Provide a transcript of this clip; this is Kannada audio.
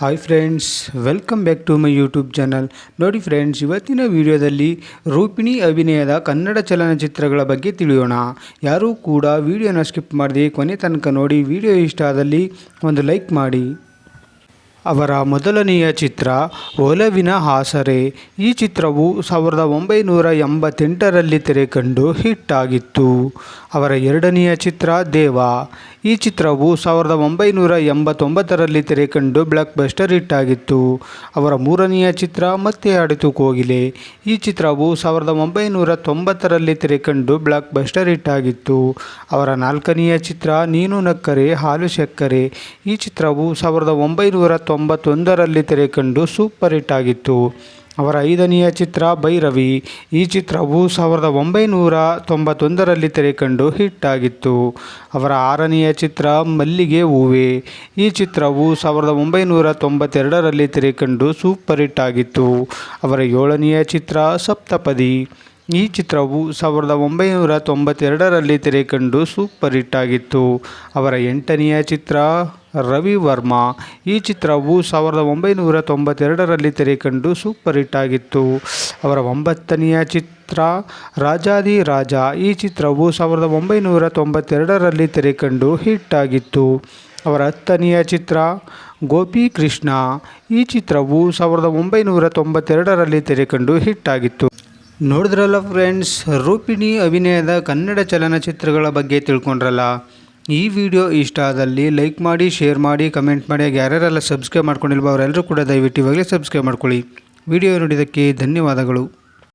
Hi friends welcome back to my YouTube channel ನೋಡಿ ಫ್ರೆಂಡ್ಸ್ ಇವತ್ತಿನ ವಿಡಿಯೋದಲ್ಲಿ ರೂಪಿಣಿ ಅಭಿನಯದ ಕನ್ನಡ ಚಲನಚಿತ್ರಗಳ ಬಗ್ಗೆ ತಿಳಿಯೋಣ. ಯಾರೂ ಕೂಡ ವಿಡಿಯೋನ ಸ್ಕಿಪ್ ಮಾಡದೆ ಕೊನೆ ತನಕ ನೋಡಿ ವಿಡಿಯೋ ಇಷ್ಟ ಆದಲ್ಲಿ ಒಂದು ಲೈಕ್ ಮಾಡಿ. ಅವರ ಮೊದಲನೆಯ ಚಿತ್ರ ಒಲವಿನ ಹಾಸರೆ. ಈ ಚಿತ್ರವು ಸಾವಿರದ ಒಂಬೈನೂರ ಎಂಬತ್ತೆಂಟರಲ್ಲಿ ಹಿಟ್ ಆಗಿತ್ತು. ಅವರ ಎರಡನೆಯ ಚಿತ್ರ ದೇವ. ಈ ಚಿತ್ರವು ಸಾವಿರದ ಒಂಬೈನೂರ ಎಂಬತ್ತೊಂಬತ್ತರಲ್ಲಿ ತೆರೆ ಕಂಡು ಬ್ಲಾಕ್ ಬಸ್ಟರ್ ಹಿಟ್ ಆಗಿತ್ತು. ಅವರ ಮೂರನೆಯ ಚಿತ್ರ ಮತ್ತೆ ಆಡಿತು ಕೋಗಿಲೆ. ಈ ಚಿತ್ರವು ಸಾವಿರದ ಒಂಬೈನೂರ ತೊಂಬತ್ತರಲ್ಲಿ ತೆರೆ ಕಂಡು ಬ್ಲಾಕ್ ಬಸ್ಟರ್ ಹಿಟ್ ಆಗಿತ್ತು. ಅವರ ನಾಲ್ಕನೆಯ ಚಿತ್ರ ನೀನು ನಕ್ಕರೆ ಹಾಲು ಸಕ್ಕರೆ ಈ ಚಿತ್ರವು ಸಾವಿರದ ಒಂಬೈನೂರ ತೊಂಬತ್ತೊಂದರಲ್ಲಿ ತೆರೆ ಕಂಡು ಸೂಪರ್ ಹಿಟ್ ಆಗಿತ್ತು. ಅವರ ಐದನೆಯ ಚಿತ್ರ ಭೈರವಿ. ಈ ಚಿತ್ರವು ಸಾವಿರದ ಒಂಬೈನೂರ ತೊಂಬತ್ತೊಂದರಲ್ಲಿ ತೆರೆ ಕಂಡು ಹಿಟ್ ಆಗಿತ್ತು. ಅವರ ಆರನೆಯ ಚಿತ್ರ ಮಲ್ಲಿಗೆ ಹೂವೆ. ಈ ಚಿತ್ರವು ಸಾವಿರದ ಒಂಬೈನೂರ ತೊಂಬತ್ತೆರಡರಲ್ಲಿ ತೆರೆ ಕಂಡು ಸೂಪರ್ ಹಿಟ್ ಆಗಿತ್ತು. ಅವರ ಏಳನೆಯ ಚಿತ್ರ ಸಪ್ತಪದಿ. ಈ ಚಿತ್ರವು ಸಾವಿರದ ಒಂಬೈನೂರ ತೊಂಬತ್ತೆರಡರಲ್ಲಿ ತೆರೆ ಕಂಡು ಸೂಪರ್ ಹಿಟ್ ಆಗಿತ್ತು. ಅವರ ಎಂಟನೆಯ ಚಿತ್ರ ರವಿ ವರ್ಮಾ. ಈ ಚಿತ್ರವು ಸಾವಿರದ ಒಂಬೈನೂರ ತೊಂಬತ್ತೆರಡರಲ್ಲಿ ತೆರೆಕಂಡು ಸೂಪರ್ ಹಿಟ್ ಆಗಿತ್ತು. ಅವರ ಒಂಬತ್ತನೆಯ ಚಿತ್ರ ರಾಜಾದಿ ರಾಜ. ಈ ಚಿತ್ರವು ಸಾವಿರದ ಒಂಬೈನೂರ ತೊಂಬತ್ತೆರಡರಲ್ಲಿ ತೆರೆಕಂಡು ಹಿಟ್ ಆಗಿತ್ತು. ಅವರ ಹತ್ತನೆಯ ಚಿತ್ರ ಗೋಪಿ ಕೃಷ್ಣ. ಈ ಚಿತ್ರವು ಸಾವಿರದ ಒಂಬೈನೂರ ತೊಂಬತ್ತೆರಡರಲ್ಲಿ ತೆರೆಕಂಡು ಹಿಟ್ ಆಗಿತ್ತು. ನೋಡಿದ್ರಲ್ಲ ಫ್ರೆಂಡ್ಸ್ ರೂಪಿಣಿ ಅಭಿನಯದ ಕನ್ನಡ ಚಲನಚಿತ್ರಗಳ ಬಗ್ಗೆ ತಿಳ್ಕೊಂಡ್ರಲ್ಲ? ಈ ವಿಡಿಯೋ ಇಷ್ಟ ಆದಲ್ಲಿ ಲೈಕ್ ಮಾಡಿ, ಶೇರ್ ಮಾಡಿ, ಕಮೆಂಟ್ ಮಾಡಿ. ಹಾಗೆ ಯಾರ್ಯಾರೆಲ್ಲ ಸಬ್ಸ್ಕ್ರೈಬ್ ಮಾಡ್ಕೊಂಡಿಲ್ವೋ ಅವರೆಲ್ಲರೂ ಕೂಡ ದಯವಿಟ್ಟು ಇವಾಗಲೇ ಸಬ್ಸ್ಕ್ರೈಬ್ ಮಾಡ್ಕೊಳ್ಳಿ. ವಿಡಿಯೋ ನೋಡಿದ್ದಕ್ಕೆ ಧನ್ಯವಾದಗಳು.